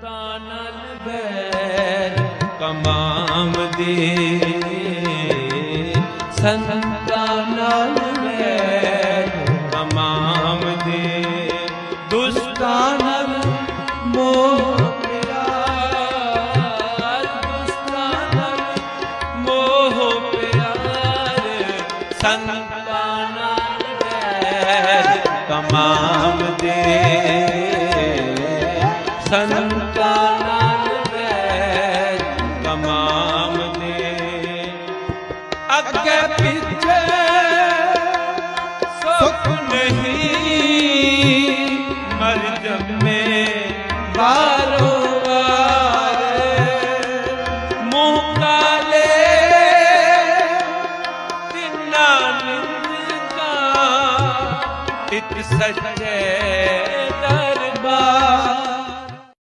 ਸੰਤਾਂ ਨਾਲ ਬੈਰ ਕਮਾਮ ਦੇ। ਸੰਤਾਂ ਨਾਲ ਬੈਰ ਕਮਾਮ ਦੇ। ਦੁਸ਼ਟਾਂ ਨਾਲ ਮੋਹ ਪਿਆਰ ਦੁਸ਼ਟਾਂ ਨਾਲ ਮੋਹ ਪਿਆਰ। ਸੰਤਾਂ ਨਾਲ ਬੈਰ ਕਮਾਮ ਦੇ। ਸੰਤਾਨਾਂ ਵੈ ਤਮਾਮ ਦੇ ਸੱਚੇ ਦਰ